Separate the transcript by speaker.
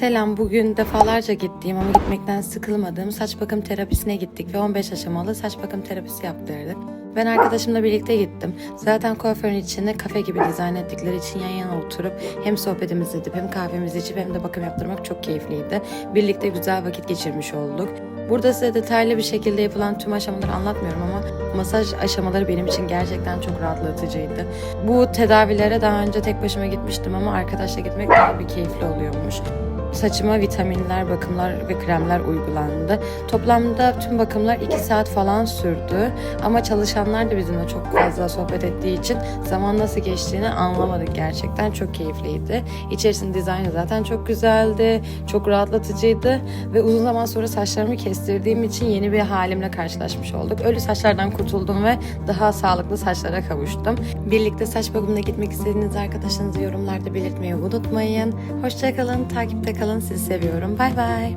Speaker 1: Selam, bugün defalarca gittiğim ama gitmekten sıkılmadığım saç bakım terapisine gittik ve 15 aşamalı saç bakım terapisi yaptırdık. Ben arkadaşımla birlikte gittim. Zaten kuaförün içini kafe gibi dizayn ettikleri için yan yana oturup hem sohbetimizi edip hem kahvemizi içip hem de bakım yaptırmak çok keyifliydi. Birlikte güzel vakit geçirmiş olduk. Burada size detaylı bir şekilde yapılan tüm aşamaları anlatmıyorum ama masaj aşamaları benim için gerçekten çok rahatlatıcıydı. Bu tedavilere daha önce tek başıma gitmiştim ama arkadaşla gitmek daha bir keyifli oluyormuş. Saçıma vitaminler, bakımlar ve kremler uygulandı. Toplamda tüm bakımlar 2 saat falan sürdü. Ama çalışanlar da bizimle çok fazla sohbet ettiği için zaman nasıl geçtiğini anlamadık gerçekten. Çok keyifliydi. İçerisinin dizaynı zaten çok güzeldi. Çok rahatlatıcıydı. Ve uzun zaman sonra saçlarımı kestirdiğim için yeni bir halimle karşılaşmış olduk. Ölü saçlardan kurtuldum ve daha sağlıklı saçlara kavuştum. Birlikte saç bakımına gitmek istediğiniz arkadaşınızı yorumlarda belirtmeyi unutmayın. Hoşçakalın, takipte kalın. Sizi seviyorum. Bay bay.